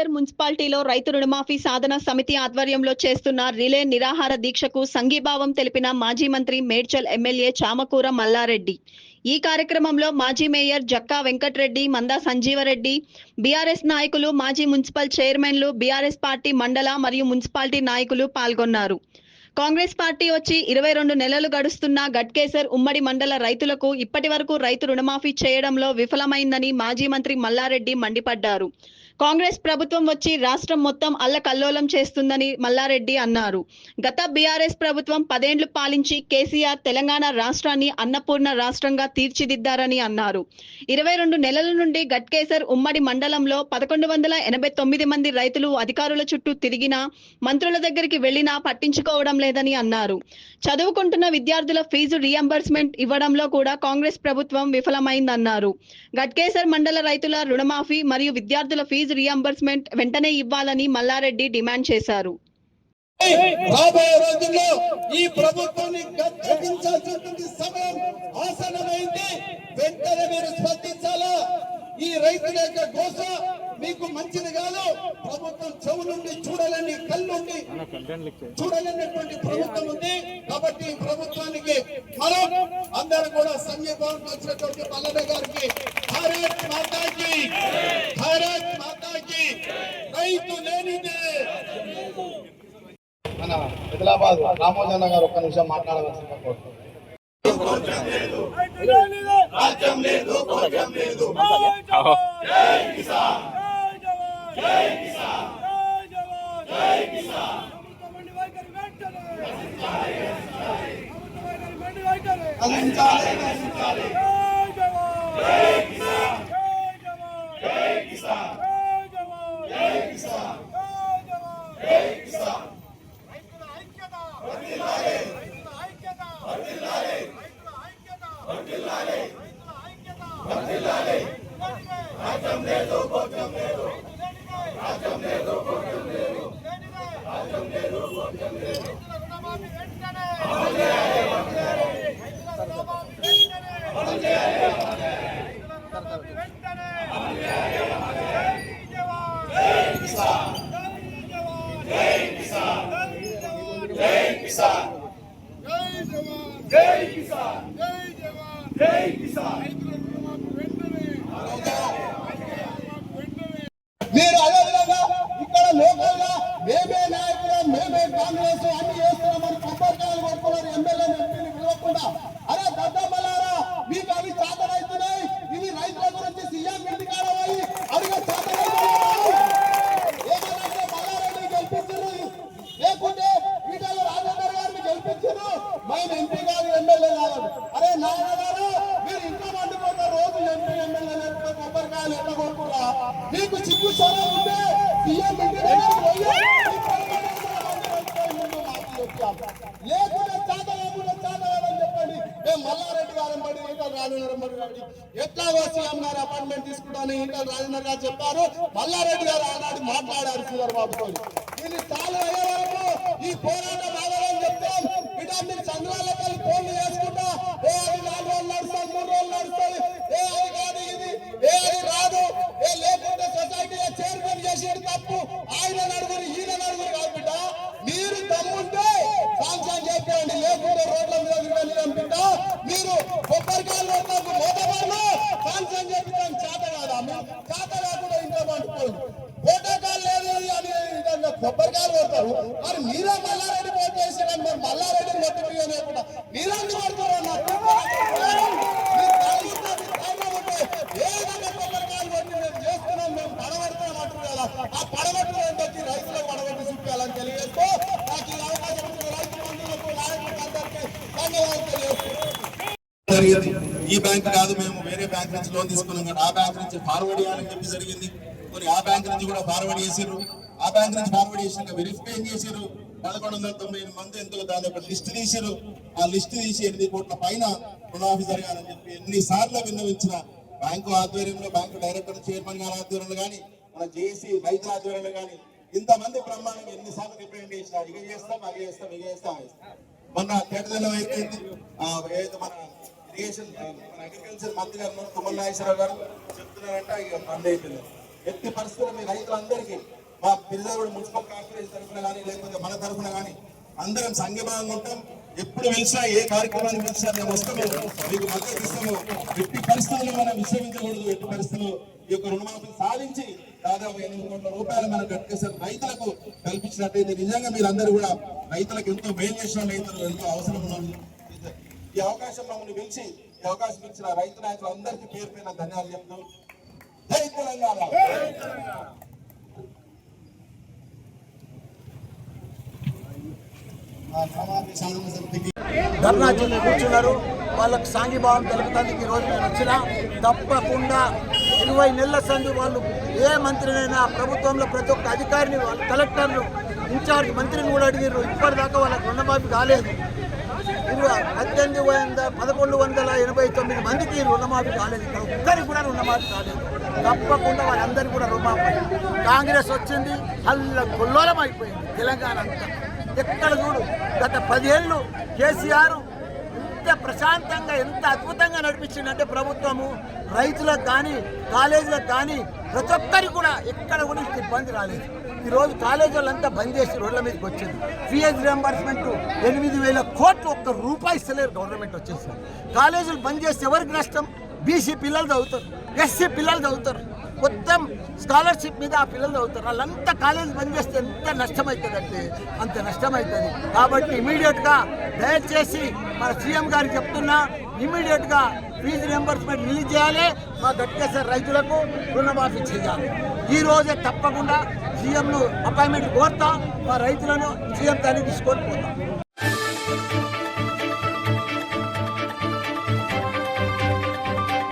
గట్కేసర్ మున్సిపాలిటీలో రైతు రుణమాఫీ సాధన సమితి ఆధ్వర్యంలో చేస్తున్న రిలే నిరాహార దీక్షకు సంఘీభావం తెలిపిన మాజీ మంత్రి మేడ్చల్ ఎమ్మెల్యే చామకూర మల్లారెడ్డి. ఈ కార్యక్రమంలో మాజీ మేయర్ జక్కా వెంకట్రెడ్డి మందా సంజీవరెడ్డి బీఆర్ఎస్ నాయకులు మాజీ మున్సిపల్ చైర్మన్లు బీఆర్ఎస్ పార్టీ మండల మరియు మున్సిపాలిటీ నాయకులు పాల్గొన్నారు. కాంగ్రెస్ పార్టీ వచ్చి ఇరవై రెండు నెలలు గడుస్తున్న గట్కేసర్ ఉమ్మడి మండల రైతులకు ఇప్పటి వరకు రైతు రుణమాఫీ చేయడంలో విఫలమైందని మాజీ మంత్రి మల్లారెడ్డి మండిపడ్డారు. కాంగ్రెస్ ప్రభుత్వం వచ్చి రాష్ట్రం మొత్తం అల్లకల్లోలం చేస్తుందని మల్లారెడ్డి అన్నారు. గత బీఆర్ఎస్ ప్రభుత్వం పదేండ్లు పాలించి కేసీఆర్ తెలంగాణ రాష్ట్రాన్ని అన్నపూర్ణ రాష్ట్రంగా తీర్చిదిద్దారని అన్నారు. ఇరవై రెండు నెలల నుండి గట్కేసర్ ఉమ్మడి మండలంలో పదకొండు వందల ఎనభై తొమ్మిది మంది రైతులు అధికారుల చుట్టూ తిరిగినా మంత్రుల దగ్గరికి వెళ్ళినా పట్టించుకోవడం లేదని అన్నారు. చదువుకుంటున్న విద్యార్థుల ఫీజు రియంబర్స్మెంట్ ఇవ్వడంలో కూడా కాంగ్రెస్ ప్రభుత్వం విఫలమైందన్నారు. గట్కేసర్ మండల రైతుల రుణమాఫీ మరియు విద్యార్థుల ఫీజు రియంబర్స్మెంట్ వెంటనే ఇవ్వాలని మల్లారెడ్డి డిమాండ్ చేశారు. రాబోయే రోజుల్లో ఈ ప్రభుత్వాన్ని గద్దెదించాల్సినటువంటి సమయం ఆసనమైంది వెంటనే మీరు స్పందించాలా? ఈ రైతుల యొక్క గోస మీకు మంచిది కాదు. ప్రభుత్వం చెవు నుండి చూడలేని కళ్ళుండి చూడలేనటువంటి ప్రభుత్వం ఉంది. కాబట్టి ఈ ప్రభుత్వానికి మనం అందరూ కూడా సంఘీభావం వచ్చినటువంటి మల్లన్న గారికి భారత్ మాతాకి. భారత్ మాతాకి రైతు లేనిదే. మన ఆదిలాబాద్ రామోజన్న గారు ఒక్క నిమిషం మాట్లాడవలసిందిగా కోరుతున్నాను మీరు అదేవిధంగా ఇక్కడ లోకల్గా మేమే నాయకులు మేమే కాంగ్రెస్ అన్ని చేస్తున్నామని కొబ్బరికాయలు కొట్టుకున్నారు ఎమ్మెల్యే ఎంపీని పిలవకుండా అరే దద్దమ్మలారా మీకు అవి చాతనవుతున్నాయి ఇవి రైతుల గురించి సీఎం ఇంటికాడ పోయి అడిగే ఏమనంటే మల్లారెడ్డి గెలిపించారు లేకుంటే ఈటల రాజేందర్ గారిని గెలిపించారు మేము ఎంపీ కాదు ఎమ్మెల్యే కాదు అరే నాన్నగారు మీరు ఇంట్లో వండుకున్న రోజు ఎంపీ ఎమ్మెల్యే లేకపోతే కొబ్బరికాయలు ఎట్లా కొనుక్కురా మీకు చిక్కు సొర ఉంటే సీఎం ఇంటి దగ్గరికి పోయి ఈ కొబ్బరికాయలు లేకుండా చెప్పండి. మేము మల్లారెడ్డి గారు పడి ఈటల రాజేంద్ర బడి ఎట్లాగో సీఎం గారు అపాయింట్మెంట్ తీసుకుంటాను ఈటల రాజేంద్ర గారు చెప్పారు. మల్లారెడ్డి గారు ఆనాడు మాట్లాడారు శ్రీధర్ బాబుతో దీన్ని చాలు అయ్యే వరకు ఈ పోరాటం చేసేది తప్పు. ఆయన నడుగురు ఈయన నడుగురు కాదు బిడ్డ. మీరు దమ్ముంటే సాంక్షన్ చేయండి లేకుంటే రోడ్ల మీద తిరగలేం బిడ్డ. మీరు కొబ్బరికాయలు కొట్టినప్పుడు మోతబార్లు సాంక్షన్ చెప్పిస్తాం చేత కాదా? మీరు చేత కాకుండా ఇంట్లో పండుకోండి. ఫోటోకాల్ లేదు అని విధంగా కొబ్బరికాయలు కొడతారు. మరి మీరే మల్లారెడ్డి పోటీ చేసేదాన్ని మరి మల్లారెడ్డి కొట్టి లేకుండా మీరందు కొడతారు అన్నారు మీరు తాగిస్తే మీరు ధైర్యం ఉంటే ఏ విధంగా కొబ్బరికాయలు కొట్టి మేము చేస్తున్నాం మేము పడగొడుతున్నాం అంటారు కదా ఆ పడగొట్టుకుని వచ్చి రైతులకు పడగొట్టి చూపించాలని తెలియజేస్తూ నాకు ఈ అవకాశం ఇచ్చిన రైతు బంధువులకు నాయకులకు అందరికీ ధన్యవాదాలు తెలియజేస్తున్నాను జరిగింది ఈ బ్యాంక్ కాదు మేము వేరే బ్యాంక్ నుంచి లోన్ తీసుకున్నాం. కానీ ఆ బ్యాంక్ నుంచి ఫార్వర్డ్ చేయాలని చెప్పి జరిగింది. కొన్ని ఆ బ్యాంక్ నుంచి కూడా ఫార్వర్డ్ చేసిర్రు. ఆ బ్యాంక్ నుంచి ఫార్వర్డ్ చేసినాక వెరిఫికేషన్ చేసిర్రు? పదకొండు వందల తొంభై ఎనిమిది మంది ఎంతో దాని యొక్క లిస్ట్ తీసిర్రు. ఆ లిస్ట్ తీసి ఎనిమిది కోట్ల పైన రుణమాఫీ జరగాలని చెప్పి ఎన్నిసార్లు విన్నవించిన బ్యాంకు ఆధ్వర్యంలో బ్యాంకు డైరెక్టర్ చైర్మన్ గారి ఆధ్వర్యంలో కానీ మన జేసీ రైతు ఆధ్వర్యంలో కానీ ఇంతమంది బ్రహ్మాండంగా ఎన్నిసార్లు రిప్రజెంట్ చేసినా ఇక చేస్తాం అది చేస్తాం ఇక చేస్తాం అది చేస్తాం. మొన్న తేటదల్లో అయిపోయింది ఏదైతే మన ఇరిగేషన్ మన అగ్రికల్చర్ మంత్రి గారు ఉన్నారు, తుమ్మల నాగేశ్వరరావు గారు చెప్తున్నారంటే ఇక బంద్ అయిపోయింది ఎట్టి పరిస్థితుల్లో మీ రైతులందరికీ మా పిల్లలు మున్సిపల్ కార్పొరేషన్ తరఫున కానీ లేకపోతే మన తరఫున కానీ అందరం సంఘీభావంగా ఉంటాం. ఎప్పుడు పిలిచినా ఏ కార్యక్రమాన్ని పిలిచినా మేము వస్తాము మీకు మద్దతు ఇస్తాము. ఎట్టి పరిస్థితుల్లో మనం విశ్రమించకూడదు. ఎట్టి పరిస్థితుల్లో ఈ యొక్క రుణమాఫీ సాధించి దాదాపు ఎనిమిది కోట్ల రూపాయలు మనం కట్టేసారు రైతులకు కల్పించినట్టయితే నిజంగా మీరు అందరూ కూడా రైతులకు ఎంతో మేలు చేసిన రైతులు ఎంతో అవసరం ఉన్నారు ఈ అవకాశం మమ్మల్ని పిలిచి ఈ అవకాశం ఇచ్చిన రైతు నాయకులందరికీ పేరు పైన ధన్యవాదాలు చెప్తూ జై తెలంగాణ. ధర్నా చేసి కూర్చున్నారు. వాళ్ళకి సాంఘీభావం తెలుపుతానికి ఈరోజు నేను వచ్చిన తప్పకుండా ఇరవై నెలల సంది వాళ్ళు ఏ మంత్రినైనా ప్రభుత్వంలో ప్రతి ఒక్క అధికారిని వాళ్ళు కలెక్టర్ను ఇన్ఛార్జ్ మంత్రిని కూడా అడిగారు ఇప్పటిదాకా వాళ్ళకి రుణమాఫీ కాలేదు. ఇరవై పద్దెనిమిది వంద పదకొండు వందల ఎనభై తొమ్మిది మందికి రుణమాఫీ కాలేదు. ఇక్కడ ఒక్కరికి కూడా రుణమాఫీ కాలేదు. తప్పకుండా వాళ్ళందరికీ కూడా రుణమాఫీ కాంగ్రెస్ వచ్చింది అల్ల కొల్లోలం అయిపోయింది తెలంగాణ అంతా. ఎక్కడ చూడు గత పదేళ్ళు కేసీఆర్ ఎంత ప్రశాంతంగా ఎంత అద్భుతంగా నడిపించిందంటే ప్రభుత్వము రైతులకు కానీ కాలేజీలకు కానీ ప్రతి ఒక్కరికి కూడా ఎక్కడ కూడా ఇబ్బంది రాలేదు. ఈరోజు కాలేజీ వాళ్ళంతా బంద్ చేసి రోడ్ల మీదకి వచ్చింది. ఫీఎస్ రియంబర్స్మెంట్ ఎనిమిది వేల కోట్లు ఒక్క రూపాయి ఇస్తలేరు గవర్నమెంట్ వచ్చేసి. కాలేజీలు బంద్ చేస్తే ఎవరికి నష్టం? బీసీ పిల్లలు చదువుతారు ఎస్సీ పిల్లలు చదువుతారు. మొత్తం స్కాలర్షిప్ మీద ఆ పిల్లలు చదువుతారు. వాళ్ళంతా కాలేజీ బంద్ చేస్తే ఎంత నష్టమవుతుంది అంటే అంత నష్టమవుతుంది. కాబట్టి ఇమీడియట్గా దయచేసి మన సీఎం గారికి చెప్తున్నా ఇమీడియట్గా ఫీజు రియంబర్స్మెంట్ రిలీజ్ చేయాలి. మా గట్కేశ్వర రైతులకు రుణమాఫీ చేయాలి. ఈ రోజే తప్పకుండా సీఎంను అపాయింట్మెంట్ కోరుతా మా రైతులను సీఎం దాన్ని తీసుకొని పోతాం.